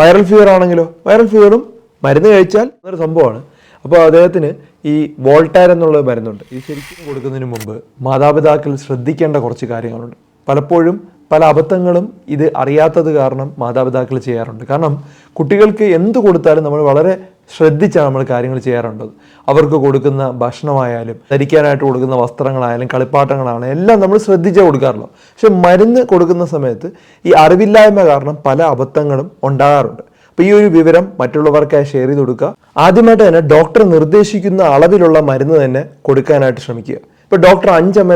Viral fever ആണെങ്കിലോ? Viral ഫീവറും മരുന്ന് കഴിച്ചാൽ ഒരു സംഭവമാണ്. അപ്പോൾ അദ്ദേഹത്തിന് ഈ വോൾട്ടാർ എന്നുള്ള മരുന്നുണ്ട്. ഇത് ശരിക്കും കൊടുക്കുന്നതിന് മുമ്പ് മാതാപിതാക്കൾ ശ്രദ്ധിക്കേണ്ട കുറച്ച് കാര്യങ്ങളുണ്ട്. പലപ്പോഴും പല അബദ്ധങ്ങളും ഇത് അറിയാത്തത് കാരണം മാതാപിതാക്കൾ ചെയ്യാറുണ്ട്. കാരണം കുട്ടികൾക്ക് എന്ത് കൊടുത്താലും നമ്മൾ വളരെ ശ്രദ്ധിച്ചാണ് നമ്മൾ കാര്യങ്ങൾ ചെയ്യാറുള്ളത് അവർക്ക് കൊടുക്കുന്ന ഭക്ഷണമായാലും ധരിക്കാനായിട്ട് കൊടുക്കുന്ന വസ്ത്രങ്ങളായാലും കളിപ്പാട്ടങ്ങളാണെങ്കിലും എല്ലാം നമ്മൾ ശ്രദ്ധിച്ചേ കൊടുക്കാറുള്ളൂ. പക്ഷെ മരുന്ന് കൊടുക്കുന്ന സമയത്ത് ഈ അറിവില്ലായ്മ കാരണം പല അബദ്ധങ്ങളും ഉണ്ടാകാറുണ്ട്. അപ്പോൾ ഈ ഒരു വിവരം മറ്റുള്ളവർക്കായി ഷെയർ ചെയ്ത് കൊടുക്കുക. ആദ്യമായിട്ട് തന്നെ ഡോക്ടർ നിർദ്ദേശിക്കുന്ന അളവിലുള്ള മരുന്ന് തന്നെ കൊടുക്കാനായിട്ട് ശ്രമിക്കുക. ഇപ്പോൾ ഡോക്ടർ അഞ്ച് എം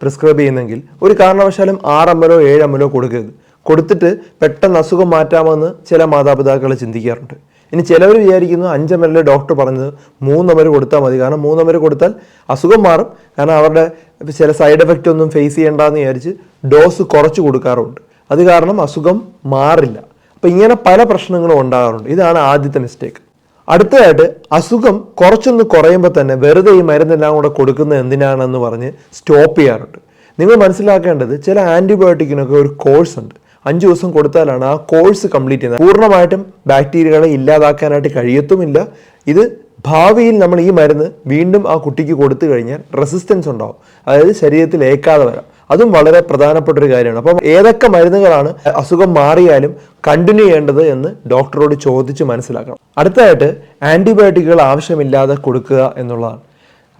പ്രിസ്ക്രൈബ് ചെയ്യുന്നതെങ്കിൽ ഒരു കാരണവശാലും ആറ് എം ഏഴ് എം കൊടുക്കരുത്. കൊടുത്തിട്ട് പെട്ടെന്ന് അസുഖം മാറ്റാമെന്ന് ചില മാതാപിതാക്കൾ ചിന്തിക്കാറുണ്ട്. ഇനി ചിലവർ വിചാരിക്കുന്നു അഞ്ച് എം എൽ ഡോക്ടർ പറഞ്ഞത് മൂന്ന് എം കൊടുത്താൽ മതി. കാരണം മൂന്ന് എം കൊടുത്താൽ അസുഖം മാറും. കാരണം അവരുടെ ചില സൈഡ് എഫക്റ്റ് ഒന്നും ഫേസ് ചെയ്യേണ്ടെന്ന് വിചാരിച്ച് ഡോസ് കുറച്ച് കൊടുക്കാറുണ്ട്. അത് കാരണം അസുഖം മാറില്ല. അപ്പം ഇങ്ങനെ പല പ്രശ്നങ്ങളും ഉണ്ടാകാറുണ്ട്. ഇതാണ് ആദ്യത്തെ മിസ്റ്റേക്ക് അടുത്തതായിട്ട് അസുഖം കുറച്ചൊന്ന് കുറയുമ്പോൾ തന്നെ വെറുതെ ഈ മരുന്നെല്ലാം കൂടെ കൊടുക്കുന്നത് എന്തിനാണെന്ന് പറഞ്ഞ് സ്റ്റോപ്പ് ചെയ്യാറുണ്ട്. നിങ്ങൾ മനസ്സിലാക്കേണ്ടത് ചില ആന്റിബയോട്ടിക്കിനൊക്കെ ഒരു കോഴ്സ് ഉണ്ട്. അഞ്ച് ദിവസം കൊടുത്താലാണ് ആ കോഴ്സ് കംപ്ലീറ്റ് ചെയ്യുന്നത്. പൂർണമായിട്ടും ബാക്ടീരിയകളെ ഇല്ലാതാക്കാനായിട്ട് കഴിയത്തുമില്ല. ഇത് ഭാവിയിൽ നമ്മൾ ഈ മരുന്ന് വീണ്ടും ആ കുട്ടിക്ക് കൊടുത്തു കഴിഞ്ഞാൽ റെസിസ്റ്റൻസ് ഉണ്ടാവും. അതായത് ശരീരത്തിൽ ഏക്കാതെ വരാം. അതും വളരെ പ്രധാനപ്പെട്ട ഒരു കാര്യമാണ്. അപ്പം ഏതൊക്കെ മരുന്നുകളാണ് അസുഖം മാറിയാലും കണ്ടിന്യൂ ചെയ്യേണ്ടത് എന്ന് ഡോക്ടറോട് ചോദിച്ച് മനസ്സിലാക്കണം. അടുത്തതായിട്ട് ആന്റിബയോട്ടിക്കുകൾ ആവശ്യമില്ലാതെ കൊടുക്കുക എന്നുള്ളതാണ്.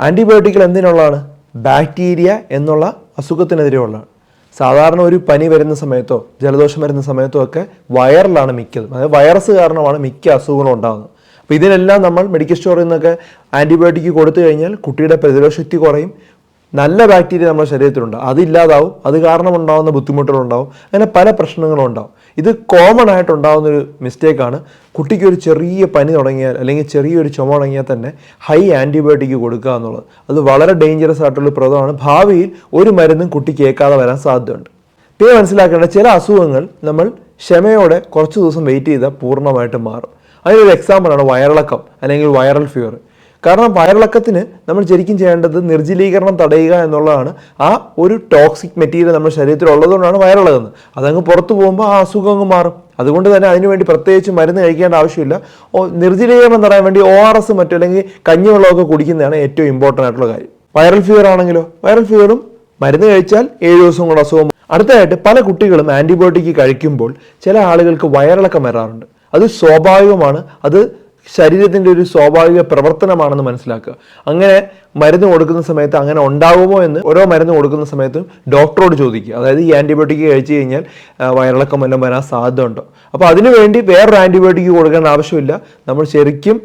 ആന്റിബയോട്ടിക്കുകൾ എന്തിനുള്ളതാണ്? ബാക്ടീരിയ എന്നുള്ള അസുഖത്തിനെതിരെയുള്ളതാണ്. സാധാരണ ഒരു പനി വരുന്ന സമയത്തോ ജലദോഷം വരുന്ന സമയത്തോ ഒക്കെ വൈറലാണ് മിക്കത്. അതായത് വൈറസ് കാരണമാണ് മിക്ക അസുഖങ്ങളും ഉണ്ടാകുന്നത്. അപ്പോൾ ഇതിനെല്ലാം നമ്മൾ മെഡിക്കൽ സ്റ്റോറിൽ നിന്നൊക്കെ ആന്റിബയോട്ടിക് കൊടുത്തു കഴിഞ്ഞാൽ കുട്ടിയുടെ പ്രതിരോധ ശക്തി കുറയും നല്ല ബാക്ടീരിയ നമ്മുടെ ശരീരത്തിലുണ്ട്. അതില്ലാതാവും. അത് കാരണം ഉണ്ടാകുന്ന ബുദ്ധിമുട്ടുകളുണ്ടാവും. അങ്ങനെ പല പ്രശ്നങ്ങളും ഉണ്ടാവും. ഇത് കോമൺ ആയിട്ട് ഉണ്ടാകുന്ന ഒരു മിസ്റ്റേക്കാണ് കുട്ടിക്ക് ഒരു ചെറിയ പനി തുടങ്ങിയാൽ അല്ലെങ്കിൽ ചെറിയൊരു ചുമ തുടങ്ങിയാൽ തന്നെ ഹൈ ആന്റിബയോട്ടിക് കൊടുക്കുക എന്നുള്ളത്. അത് വളരെ ഡേഞ്ചറസ് ആയിട്ടുള്ള പ്രദമാണ് ഭാവിയിൽ ഒരു മരുന്നും കുട്ടിക്ക് ഏൽക്കാതെ വരാൻ സാധ്യതയുണ്ട്. പിന്നെ മനസ്സിലാക്കേണ്ട ചില അസുഖങ്ങൾ നമ്മൾ ക്ഷമയോടെ കുറച്ച് ദിവസം വെയിറ്റ് ചെയ്താൽ പൂർണമായിട്ടും മാറും. അതിനൊരു എക്സാമ്പിളാണ് വയറിളക്കം അല്ലെങ്കിൽ വൈറൽ ഫീവർ കാരണം വയറിളക്കത്തിന് നമ്മൾ ശരിക്കും ചെയ്യേണ്ടത് നിർജലീകരണം തടയുക എന്നുള്ളതാണ് ആ ഒരു ടോക്സിക് മെറ്റീരിയൽ നമ്മുടെ ശരീരത്തിൽ ഉള്ളതുകൊണ്ടാണ് വയറിളകുന്നത്. അതങ്ങ് പുറത്തു പോകുമ്പോൾ ആ അസുഖം അങ്ങ് മാറും. അതുകൊണ്ട് തന്നെ അതിനുവേണ്ടി പ്രത്യേകിച്ച് മരുന്ന് കഴിക്കേണ്ട ആവശ്യമില്ല. നിർജലീകരണം തടയാൻ വേണ്ടി ഒ ആർ എസ് മറ്റോ അല്ലെങ്കിൽ കഞ്ഞിവെള്ളമൊക്കെ കുടിക്കുന്നതാണ് ഏറ്റവും ഇമ്പോർട്ടന്റ് ആയിട്ടുള്ള കാര്യം. വൈറൽ ഫീവർ ആണെങ്കിലോ? വൈറൽ ഫീവറും മരുന്ന് കഴിച്ചാൽ ഏഴ് ദിവസം കൊണ്ട് അസുഖം അടുത്തതായിട്ട് പല കുട്ടികളും ആന്റിബയോട്ടിക് കഴിക്കുമ്പോൾ ചില ആളുകൾക്ക് വയറിളക്കം വരാറുണ്ട്. അത് സ്വാഭാവികമാണ്. അത് ശരീരത്തിന്റെ ഒരു സ്വാഭാവിക പ്രവർത്തനമാണെന്ന് മനസ്സിലാക്കുക. അങ്ങനെ മരുന്ന് കൊടുക്കുന്ന സമയത്ത് അങ്ങനെ ഉണ്ടാകുമോ എന്ന് ഓരോ മരുന്ന് കൊടുക്കുന്ന സമയത്തും ഡോക്ടറോട് ചോദിക്കുക. അതായത് ഈ ആന്റിബയോട്ടിക് കഴിച്ചു കഴിഞ്ഞാൽ വയറിളക്കം വല്ലതും വരാൻ സാധ്യത ഉണ്ടോ അപ്പോൾ അതിനുവേണ്ടി വേറൊരു ആന്റിബയോട്ടിക് കൊടുക്കേണ്ട ആവശ്യമില്ല. നമ്മൾ ശരിക്കും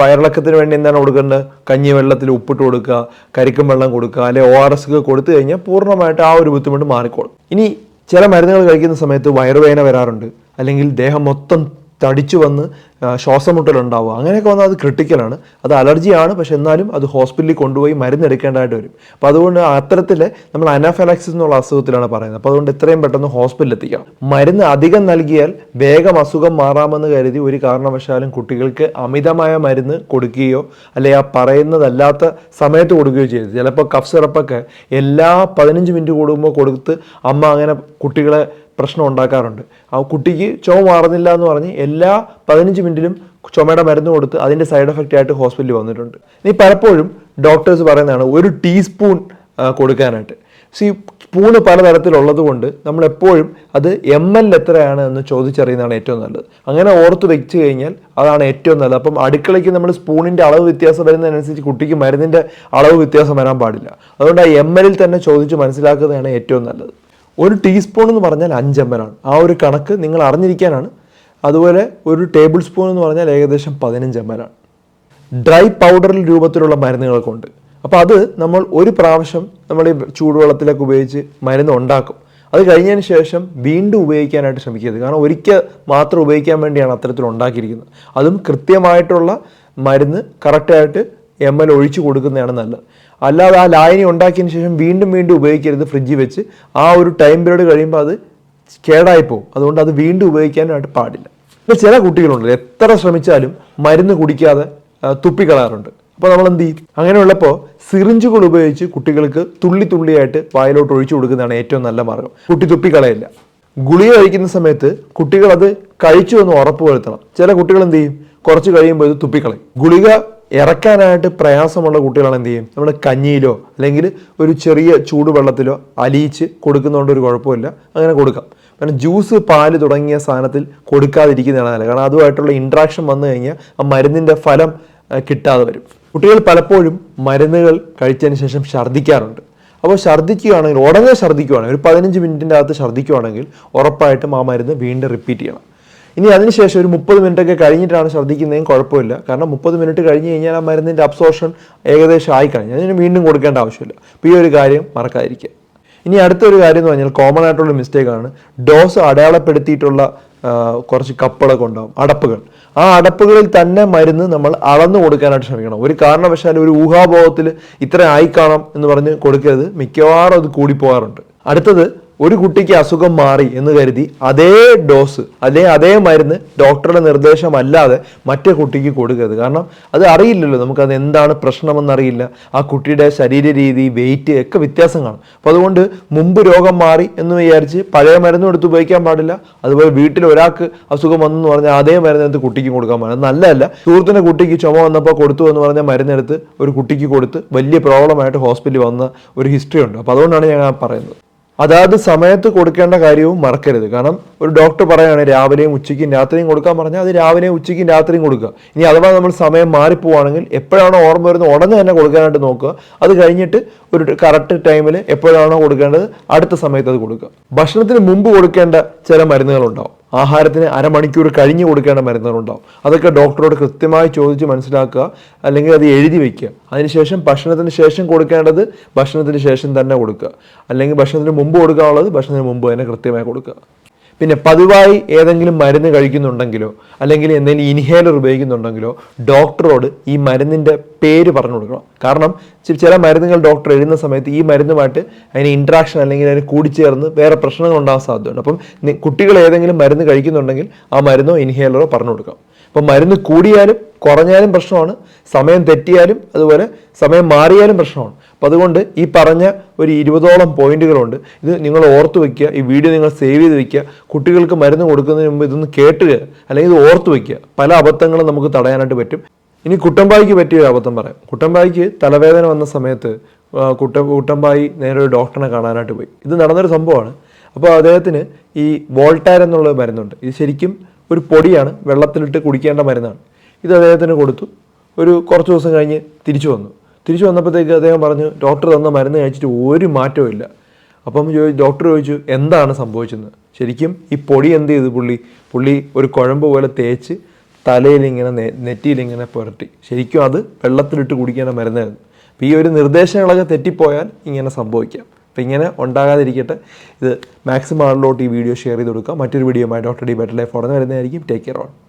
വയറിളക്കത്തിന് വേണ്ടി എന്താണ് കൊടുക്കേണ്ടത്? കഞ്ഞി വെള്ളത്തിൽ ഉപ്പിട്ട് കൊടുക്കുക കരിക്കും വെള്ളം കൊടുക്കുക അല്ലെങ്കിൽ ഒ ആർ എസ് ഒക്കെ കൊടുത്തു കഴിഞ്ഞാൽ പൂർണമായിട്ട് ആ ഒരു ബുദ്ധിമുട്ട് മാറിക്കോളും. ഇനി ചില മരുന്നുകൾ കഴിക്കുന്ന സമയത്ത് വയറുവേദന വരാറുണ്ട്. അല്ലെങ്കിൽ ദേഹം മൊത്തം തടിച്ചു വന്ന് ശ്വാസം ശ്വാസമുട്ടലുണ്ടാവുക. അങ്ങനെയൊക്കെ വന്നാൽ അത് ക്രിട്ടിക്കലാണ് അത് അലർജിയാണ് പക്ഷെ എന്നാലും അത് ഹോസ്പിറ്റലിൽ കൊണ്ടുപോയി മരുന്നെടുക്കേണ്ടതായിട്ട് വരും. അപ്പോൾ അതുകൊണ്ട് അത്തരത്തിൽ നമ്മൾ അനാഫലാക്സിസ് എന്നുള്ള അസുഖത്തിലാണ് പറയുന്നത്. അപ്പോൾ അതുകൊണ്ട് എത്രയും പെട്ടെന്ന് ഹോസ്പിറ്റലിൽ എത്തിക്കാം മരുന്ന് അധികം നൽകിയാൽ വേഗം അസുഖം മാറാമെന്ന് കരുതി ഒരു കാരണവശാലും കുട്ടികൾക്ക് അമിതമായ മരുന്ന് കൊടുക്കുകയോ അല്ലെങ്കിൽ ആ പറയുന്നതല്ലാത്ത സമയത്ത് കൊടുക്കുകയോ ചെയ്തു ചിലപ്പോൾ കഫ് സിറപ്പൊക്കെ എല്ലാ പതിനഞ്ച് മിനിറ്റ് കൂടുമ്പോൾ കൊടുത്ത് അമ്മ അങ്ങനെ കുട്ടികളെ പ്രശ്നം ഉണ്ടാക്കാറുണ്ട്. ആ കുട്ടിക്ക് ചുമ മാറുന്നില്ല എന്ന് പറഞ്ഞ് എല്ലാ പതിനഞ്ച് മിനിറ്റിലും ചുമയുടെ മരുന്ന് കൊടുത്ത് അതിന്റെ സൈഡ് എഫക്റ്റ് ആയിട്ട് ഹോസ്പിറ്റലിൽ വന്നിട്ടുണ്ട്. ഇനി പലപ്പോഴും ഡോക്ടേഴ്സ് പറയുന്നതാണ് ഒരു ടീസ്പൂൺ കൊടുക്കാനായിട്ട്. സി സ്പൂണ് പലതരത്തിലുള്ളത് കൊണ്ട് നമ്മളെപ്പോഴും അത് എം എൽ എത്രയാണ് എന്ന് ചോദിച്ചറിയുന്നതാണ് ഏറ്റവും നല്ലത്. അങ്ങനെ ഓർത്ത് വെച്ച് കഴിഞ്ഞാൽ അതാണ് ഏറ്റവും നല്ലത്. അപ്പം അടുക്കളയ്ക്ക് നമ്മൾ സ്പൂണിന്റെ അളവ് വ്യത്യാസം വരുന്നതനുസരിച്ച് കുട്ടിക്ക് മരുന്നിന്റെ അളവ് വ്യത്യാസം വരാൻ പാടില്ല. അതുകൊണ്ട് ആ എം എല്ലിൽ തന്നെ ചോദിച്ച് മനസ്സിലാക്കുന്നതാണ് ഏറ്റവും നല്ലത്. ഒരു ടീസ്പൂൺ എന്ന് പറഞ്ഞാൽ അഞ്ച് എം ആണ് ആ ഒരു കണക്ക് നിങ്ങൾ അറിഞ്ഞിരിക്കാനാണ്. അതുപോലെ ഒരു ടേബിൾ സ്പൂൺ എന്ന് പറഞ്ഞാൽ ഏകദേശം പതിനഞ്ച് എം ആണ് ഡ്രൈ പൗഡറിൽ രൂപത്തിലുള്ള മരുന്നുകളൊക്കെ ഉണ്ട് അപ്പോൾ അത് നമ്മൾ ഒരു പ്രാവശ്യം നമ്മൾ ഈ ചൂടുവെള്ളത്തിലൊക്കെ ഉപയോഗിച്ച് മരുന്ന് ഉണ്ടാക്കും. അത് കഴിഞ്ഞതിന് ശേഷം വീണ്ടും ഉപയോഗിക്കാനായിട്ട് ശ്രമിക്കരുത്. കാരണം ഒരിക്കൽ മാത്രം ഉപയോഗിക്കാൻ വേണ്ടിയാണ് അത്തരത്തിൽ ഉണ്ടാക്കിയിരിക്കുന്നത്. അതും കൃത്യമായിട്ടുള്ള മരുന്ന് കറക്റ്റായിട്ട് എം എൽ ഒഴിച്ചു കൊടുക്കുന്നതാണ് നല്ലത്. അല്ലാതെ ആ ലായനി ഉണ്ടാക്കിയതിന് ശേഷം വീണ്ടും വീണ്ടും ഉപയോഗിക്കരുത് ഫ്രിഡ്ജിൽ വെച്ച്. ആ ഒരു ടൈം പീരീഡ് കഴിയുമ്പോൾ അത് കേടായി പോകും. അതുകൊണ്ട് അത് വീണ്ടും ഉപയോഗിക്കാനായിട്ട് പാടില്ല. ഇപ്പോൾ ചില കുട്ടികളുണ്ട്. എത്ര ശ്രമിച്ചാലും മരുന്ന് കുടിക്കാതെ തുപ്പി തുപ്പിക്കളയാറുണ്ട്. അപ്പോൾ നമ്മൾ എന്ത് ചെയ്യും? അങ്ങനെയുള്ളപ്പോൾ സിറിഞ്ചുകൾ ഉപയോഗിച്ച് കുട്ടികൾക്ക് തുള്ളി തുള്ളിയായിട്ട് വായിലോട്ട് ഒഴിച്ചു കൊടുക്കുന്നതാണ് ഏറ്റവും നല്ല മാർഗം. കുട്ടി തുപ്പിക്കളയില്ല. ഗുളിക കഴിക്കുന്ന സമയത്ത് കുട്ടികൾ അത് കഴിച്ചു എന്ന് ഉറപ്പ് വരുത്തണം ചില കുട്ടികൾ എന്ത് ചെയ്യും? കുറച്ച് കഴിയുമ്പോൾ ഇത് തുപ്പിക്കളയും. ഗുളിക ഇറക്കാനായിട്ട് പ്രയാസമുള്ള കുട്ടികളാണ് എന്ത് ചെയ്യും? നമ്മൾ കഞ്ഞിയിലോ അല്ലെങ്കിൽ ഒരു ചെറിയ ചൂടുവെള്ളത്തിലോ അലിയിച്ച് കൊടുക്കുന്നതുകൊണ്ട് ഒരു കുഴപ്പമില്ല. അങ്ങനെ കൊടുക്കാം. കാരണം ജ്യൂസ് പാൽ തുടങ്ങിയ സാധനത്തിൽ കൊടുക്കാതിരിക്കുന്നതാണ് നല്ലത്. കാരണം അതുമായിട്ടുള്ള ഇൻട്രാക്ഷൻ വന്നു കഴിഞ്ഞാൽ ആ മരുന്നിന്റെ ഫലം കിട്ടാതെ വരും. കുട്ടികൾ പലപ്പോഴും മരുന്നുകൾ കഴിച്ചതിന് ശേഷം ഛർദ്ദിക്കാറുണ്ട്. അപ്പോൾ ഛർദ്ദിക്കുകയാണെങ്കിൽ ഉടനെ ഛർദ്ദിക്കുകയാണെങ്കിൽ ഒരു പതിനഞ്ച് മിനിറ്റിന്റെ അകത്ത് ഛർദ്ദിക്കുകയാണെങ്കിൽ ഉറപ്പായിട്ടും ആ മരുന്ന് വീണ്ടും റിപ്പീറ്റ് ചെയ്യണം. ഇനി അതിനുശേഷം ഒരു മുപ്പത് മിനിറ്റ് ഒക്കെ കഴിഞ്ഞിട്ടാണ് ഛർദ്ദിക്കുന്നതെങ്കിൽ കുഴപ്പമില്ല. കാരണം മുപ്പത് മിനിറ്റ് കഴിഞ്ഞ് കഴിഞ്ഞാൽ ആ മരുന്നിന്റെ അബ്സോർഷൻ ഏകദേശം ആയി കഴിഞ്ഞു അതിന് വീണ്ടും കൊടുക്കേണ്ട ആവശ്യമില്ല. അപ്പോൾ ഈ ഒരു കാര്യം മറക്കാതിരിക്കുക. ഇനി അടുത്തൊരു കാര്യം എന്ന് പറഞ്ഞാൽ കോമൺ ആയിട്ടുള്ള മിസ്റ്റേക്കാണ് ഡോസ് അടയാളപ്പെടുത്തിയിട്ടുള്ള കുറച്ച് കപ്പുകളൊക്കെ ഉണ്ടാവും. അടപ്പുകൾ. ആ അടപ്പുകളിൽ തന്നെ മരുന്ന് നമ്മൾ അളന്നു കൊടുക്കാനായിട്ട് ശ്രമിക്കണം. ഒരു കാരണവശാലും ഒരു ഊഹാബോധത്തിൽ ഇത്ര ആയിക്കാണാം എന്ന് പറഞ്ഞ് കൊടുക്കരുത്. മിക്കവാറും അത് കൂടിപ്പോകാറുണ്ട്. അടുത്തത് ഒരു കുട്ടിക്ക് അസുഖം മാറി എന്ന് കരുതി അതേ ഡോസ് അതേ അതേ മരുന്ന് ഡോക്ടറുടെ നിർദ്ദേശമല്ലാതെ മറ്റേ കുട്ടിക്ക് കൊടുക്കരുത്. കാരണം അത് അറിയില്ലല്ലോ നമുക്കത് എന്താണ് പ്രശ്നമെന്നറിയില്ല. ആ കുട്ടിയുടെ ശരീര രീതി വെയിറ്റ് ഒക്കെ വ്യത്യാസം കാണും. അപ്പോൾ അതുകൊണ്ട് മുമ്പ് രോഗം മാറി എന്ന് വിചാരിച്ച് പഴയ മരുന്നും എടുത്ത് ഉപയോഗിക്കാൻ പാടില്ല. അതുപോലെ വീട്ടിൽ ഒരാൾക്ക് അസുഖം വന്നെന്ന് പറഞ്ഞാൽ അതേ മരുന്ന് എടുത്ത് കുട്ടിക്ക് കൊടുക്കാൻ പാടില്ല. നല്ലതല്ല. സുഹൃത്തിന്റെ കുട്ടിക്ക് ചുമ വന്നപ്പോൾ കൊടുത്തു എന്ന് പറഞ്ഞാൽ മരുന്നെടുത്ത് ഒരു കുട്ടിക്ക് കൊടുത്ത് വലിയ പ്രോബ്ലമായിട്ട് ഹോസ്പിറ്റലിൽ വന്ന ഒരു ഹിസ്റ്ററി ഉണ്ട്. അപ്പോൾ അതുകൊണ്ടാണ് ഞാൻ പറയുന്നത്. അതാത് സമയത്ത് കൊടുക്കേണ്ട കാര്യവും മറക്കരുത്. കാരണം ഒരു ഡോക്ടർ പറയുകയാണ് രാവിലെയും ഉച്ചയ്ക്കും രാത്രിയും കൊടുക്കാൻ പറഞ്ഞാൽ അത് രാവിലെയും ഉച്ചയ്ക്കും രാത്രിയും കൊടുക്കുക. ഇനി അഥവാ നമ്മൾ സമയം മാറിപ്പോവാണെങ്കിൽ എപ്പോഴാണോ ഓർമ്മ വരുന്നത് ഉടനെ തന്നെ കൊടുക്കാനായിട്ട് നോക്കുക. അത് കഴിഞ്ഞിട്ട് ഒരു കറക്റ്റ് ടൈമിൽ എപ്പോഴാണോ കൊടുക്കേണ്ടത്? അടുത്ത സമയത്ത് അത് കൊടുക്കുക. ഭക്ഷണത്തിന് മുമ്പ് കൊടുക്കേണ്ട ചില മരുന്നുകളുണ്ടാവും. ആഹാരത്തിന് അരമണിക്കൂർ കഴിഞ്ഞ് കൊടുക്കേണ്ട മരുന്നുകളുണ്ടാവും. അതൊക്കെ ഡോക്ടറോട് കൃത്യമായി ചോദിച്ച് മനസ്സിലാക്കുക അല്ലെങ്കിൽ അത് എഴുതി വയ്ക്കുക അതിനുശേഷം ഭക്ഷണത്തിന് ശേഷം കൊടുക്കേണ്ടത് ഭക്ഷണത്തിന് ശേഷം തന്നെ കൊടുക്കുക. അല്ലെങ്കിൽ ഭക്ഷണത്തിന് മുമ്പ് കൊടുക്കാനുള്ളത് ഭക്ഷണത്തിന് മുമ്പ് തന്നെ കൃത്യമായി കൊടുക്കുക. പിന്നെ പതിവായി ഏതെങ്കിലും മരുന്ന് കഴിക്കുന്നുണ്ടെങ്കിലോ അല്ലെങ്കിൽ എന്തെങ്കിലും ഇൻഹേലർ ഉപയോഗിക്കുന്നുണ്ടെങ്കിലോ ഡോക്ടറോട് ഈ മരുന്നിന്റെ പേര് പറഞ്ഞു കൊടുക്കണം. കാരണം ചില മരുന്നുകൾ ഡോക്ടർ എഴുതുന്ന സമയത്ത് ഈ മരുന്നുമായിട്ട് അതിന് ഇൻട്രാക്ഷൻ അല്ലെങ്കിൽ അതിന് കൂടിച്ചേർന്ന് വേറെ പ്രശ്നങ്ങൾ ഉണ്ടാകാൻ സാധ്യതയുണ്ട്. അപ്പം കുട്ടികൾ ഏതെങ്കിലും മരുന്ന് കഴിക്കുന്നുണ്ടെങ്കിൽ ആ മരുന്നോ ഇൻഹേലറോ പറഞ്ഞു കൊടുക്കാം അപ്പം മരുന്ന് കൂടിയാലും കുറഞ്ഞാലും പ്രശ്നമാണ് സമയം തെറ്റിയാലും അതുപോലെ സമയം മാറിയാലും പ്രശ്നമാണ്. അപ്പോൾ അതുകൊണ്ട് ഈ പറഞ്ഞ ഒരു ഇരുപതോളം പോയിന്റുകളുണ്ട്. ഇത് നിങ്ങൾ ഓർത്ത് വയ്ക്കുക ഈ വീഡിയോ നിങ്ങൾ സേവ് ചെയ്ത് വയ്ക്കുക കുട്ടികൾക്ക് മരുന്ന് കൊടുക്കുന്നതിന് മുമ്പ് ഇതൊന്ന് കേട്ടുക അല്ലെങ്കിൽ ഇത് ഓർത്ത് വയ്ക്കുക പല അബദ്ധങ്ങളും നമുക്ക് തടയാനായിട്ട് പറ്റും. ഇനി കുട്ടമ്പായിക്ക് പറ്റിയ ഒരു അബദ്ധം പറയാം. കുട്ടമ്പായിക്ക് തലവേദന വന്ന സമയത്ത് കുട്ട കുട്ടമ്പായി നേരെ ഒരു ഡോക്ടറിനെ കാണാനായിട്ട് പോയി. ഇത് നടന്നൊരു സംഭവമാണ്. അപ്പോൾ അദ്ദേഹത്തിന് ഈ വോൾട്ടാർ എന്നുള്ള മരുന്നുണ്ട്. ഇത് ശരിക്കും ഒരു പൊടിയാണ് വെള്ളത്തിലിട്ട് കുടിക്കേണ്ട മരുന്നാണ്. ഇത് അദ്ദേഹത്തിന് കൊടുത്തു. ഒരു കുറച്ച് ദിവസം കഴിഞ്ഞ് തിരിച്ചു വന്നു. തിരിച്ചു വന്നപ്പോഴത്തേക്ക് അദ്ദേഹം പറഞ്ഞു ഡോക്ടർ തന്ന മരുന്ന് കഴിച്ചിട്ട് ഒരു മാറ്റവും ഇല്ല. അപ്പം ഡോക്ടർ ചോദിച്ചു എന്താണ് സംഭവിച്ചത് ശരിക്കും ഈ പൊടി എന്ത് ചെയ്തു പുള്ളി? പുള്ളി ഒരു കുഴമ്പ് പോലെ തേച്ച് തലയിലിങ്ങനെ നെ- നെറ്റിയിൽ ഇങ്ങനെ പുരട്ടി. ശരിക്കും അത് വെള്ളത്തിലിട്ട് കുടിക്കേണ്ട മരുന്നായിരുന്നു. അപ്പോൾ ഈ ഒരു നിർദ്ദേശങ്ങളൊക്കെ തെറ്റിപ്പോയാൽ ഇങ്ങനെ സംഭവിക്കാം. അപ്പോൾ ഇങ്ങനെ ഉണ്ടാകാതിരിക്കട്ടെ. ഇത് മാക്സിമം ആളിലോട്ട് ഈ വീഡിയോ ഷെയർ ചെയ്ത് കൊടുക്കുക മറ്റൊരു video doctor D better life ഉടനെ വരുന്നതായിരിക്കും. Take care on